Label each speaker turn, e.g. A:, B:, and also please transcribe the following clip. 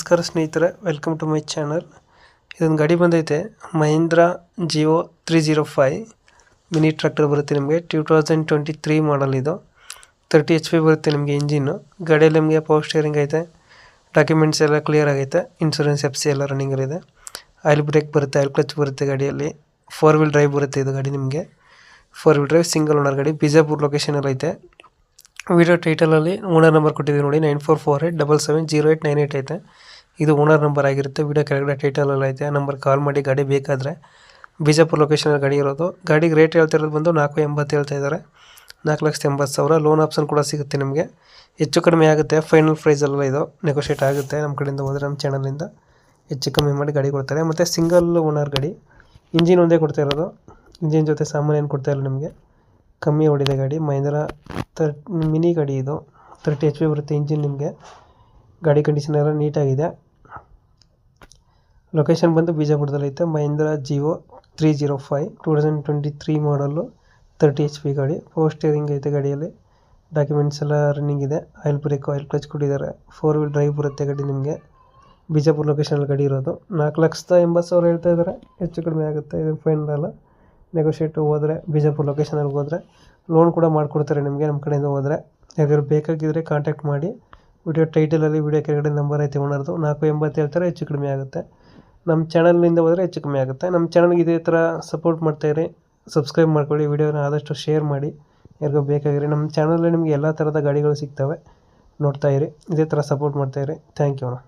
A: ನಮಸ್ಕಾರ ಸ್ನೇಹಿತರೆ welcome to my channel ಇದೊಂದು ಗಾಡಿ ಬಂದೈತೆ, Mahindra Jivo three zero five mini tractor ಬರುತ್ತೆ ನಿಮಗೆ two thousand twenty three model ಇದು. ತರ್ಟಿ ಎಚ್ ಪಿ ಬರುತ್ತೆ ನಿಮಗೆ ಇಂಜಿನ್ನು. ಗಾಡಿಯಲ್ಲಿ ನಿಮಗೆ ಪವರ್ ಸ್ಟೇರಿಂಗ್ ಐತೆ ಡಾಕ್ಯುಮೆಂಟ್ಸ್ ಎಲ್ಲ ಕ್ಲಿಯರ್ ಆಗೈತೆ ಇನ್ಶೂರೆನ್ಸ್ ಎಫ್ ಸಿ ಎಲ್ಲ ಇದೆ. ಆಯಿಲ್ ಬ್ರೇಕ್ ಬರುತ್ತೆ ಆಯಿಲ್ ಕ್ಲಚ್ ಬರುತ್ತೆ ಗಾಡಿಯಲ್ಲಿ. ಫೋರ್ ವೀಲ್ ಡ್ರೈವ್ ಬರುತ್ತೆ ಇದು ಗಾಡಿ ನಿಮಗೆ. Four wheel drive single owner ಗಾಡಿ, ಬಿಜಾಪುರ್ ಲೊಕೇಶನ್ ಎಲ್ಲ ಐತೆ. ವಿಡಿಯೋ ಟೈಟಲಲ್ಲಿ ಓನರ್ ನಂಬರ್ ಕೊಟ್ಟಿದ್ದೀವಿ ನೋಡಿ nine four four eight double seven zero eight nine eight ಐತೆ. ಇದು ಓನರ್ ನಂಬರ್ ಆಗಿರುತ್ತೆ. ವಿಡಿಯೋ ಕೆಳಗಡೆ ಟೈಟಲಲ್ಲಿ ಐತೆ. ನಂಬರ್ ಕಾಲ್ ಮಾಡಿ ಗಾಡಿ ಬೇಕಾದರೆ ಬಿಜಾಪುರ ಲೊಕೇಶನಲ್ಲಿ ಗಾಡಿ ಇರೋದು. ಗಾಡಿಗೆ ರೇಟ್ ಹೇಳ್ತಿರೋದು ಬಂದು ನಾಲ್ಕು ಎಂಬತ್ತು ಹೇಳ್ತಾ ಇದ್ದಾರೆ. ನಾಲ್ಕು ಲಕ್ಷದ ಎಂಬತ್ತು ಸಾವಿರ. ಲೋನ್ ಆಪ್ಷನ್ ಕೂಡ ಸಿಗುತ್ತೆ ನಿಮಗೆ. ಹೆಚ್ಚು ಕಡಿಮೆ ಆಗುತ್ತೆ. ಫೈನಲ್ ಪ್ರೈಸಲ್ಲ ಇದು ನೆಗೋಷಿಯೇಟ್ ಆಗುತ್ತೆ. ನಮ್ಮ ಕಡೆಯಿಂದ ಹೋದರೆ ನಮ್ಮ ಚಾನಲಿಂದ ಹೆಚ್ಚು ಕಮ್ಮಿ ಮಾಡಿ ಗಾಡಿ ಕೊಡ್ತಾರೆ. ಮತ್ತು ಸಿಂಗಲ್ ಓನರ್ ಗಾಡಿ. ಇಂಜಿನ್ ಒಂದೇ ಕೊಡ್ತಾ ಇರೋದು. ಇಂಜಿನ್ ಜೊತೆ ಸಾಮಾನು ಏನು ಕೊಡ್ತಾ ಇಲ್ಲ ನಿಮಗೆ. ಕಮ್ಮಿ ಹೊಡಿದೆ ಗಾಡಿ. ಮಹೇಂದ್ರ ತರ್ ಮಿನಿ ಗಾಡಿ ಇದು. ತರ್ಟಿ ಎಚ್ ಪಿ ಬರುತ್ತೆ ಇಂಜಿನ್ ನಿಮಗೆ. ಗಾಡಿ ಕಂಡೀಷನ್ ಎಲ್ಲ ನೀಟಾಗಿದೆ ಲೊಕೇಶನ್ ಬಂದು ಬಿಜಾಪುರದಲ್ಲಿ ಐತೆ Mahindra Jivo three zero five two thousand twenty three model thirty H P ಗಾಡಿ. ಫೋರ್ ಸ್ಟೇರಿಂಗ್ ಐತೆ ಗಾಡಿಯಲ್ಲಿ. ಡಾಕ್ಯುಮೆಂಟ್ಸ್ ಎಲ್ಲ ರನ್ನಿಂಗ್ ಇದೆ. ಆಯಿಲ್ ಬ್ರೇಕ್ ಆಯಿಲ್ ಕ್ಲಚ್ ಕೊಟ್ಟಿದ್ದಾರೆ. ಫೋರ್ ವೀಲ್ ಡ್ರೈವ್ ಬರುತ್ತೆ ಗಾಡಿ ನಿಮಗೆ. ಬಿಜಾಪುರ ಲೊಕೇಶನಲ್ಲಿ ಗಾಡಿ ಇರೋದು. ನಾಲ್ಕು ಲಕ್ಷದ ಎಂಬತ್ತು ಸಾವಿರ ಹೇಳ್ತಾ ಇದ್ದಾರೆ. ಹೆಚ್ಚು ಕಡಿಮೆ ಆಗುತ್ತೆ. ಇದು ಫೈನಲ್ ಅಲ್ಲ. ನೆಗೋಷಿಯೇಟ್ ಹೋದರೆ ಬಿಜಾಪುರ ಲೊಕೇಶನಲ್ಲಿ ಹೋದರೆ ಲೋನ್ ಕೂಡ ಮಾಡಿಕೊಡ್ತಾರೆ ನಿಮಗೆ ನಮ್ಮ ಕಡೆಯಿಂದ ಹೋದರೆ. ಯಾವ್ದಾದ್ರು ಬೇಕಾಗಿದ್ದರೆ ಕಾಂಟ್ಯಾಕ್ಟ್ ಮಾಡಿ. ವಿಡಿಯೋ ಟೈಟಲಲ್ಲಿ ವಿಡಿಯೋ ಕೆಳಗಡೆ ನಂಬರ್ ಐತೆ ಓನರ್ದು. ನಾಲ್ಕು ಎಂಬತ್ತು ಹೇಳ್ತಾರೆ, ಹೆಚ್ಚು ಕಡಿಮೆ ಆಗುತ್ತೆ. ನಮ್ಮ ಚಾನಲ್ನಿಂದ ಹೋದರೆ ಹೆಚ್ಚು ಕಮ್ಮಿ ಆಗುತ್ತೆ. ನಮ್ಮ ಚಾನಲ್ಗೆ ಇದೇ ಥರ ಸಪೋರ್ಟ್ ಮಾಡ್ತಾಯಿರಿ ಸಬ್ಸ್ಕ್ರೈಬ್ ಮಾಡ್ಕೊಳ್ಳಿ. ವಿಡಿಯೋನ ಆದಷ್ಟು ಶೇರ್ ಮಾಡಿ. ಯಾರಿಗೂ ಬೇಕಾಗಿರಿ ನಮ್ಮ ಚಾನಲಲ್ಲಿ ನಿಮಗೆ ಎಲ್ಲ ಥರದ ಗಾಡಿಗಳು ಸಿಗ್ತವೆ ನೋಡ್ತಾಯಿರಿ ಇದೇ ಥರ ಸಪೋರ್ಟ್ ಮಾಡ್ತಾಯಿರಿ ಥ್ಯಾಂಕ್ ಯು ಅಣ್ಣ.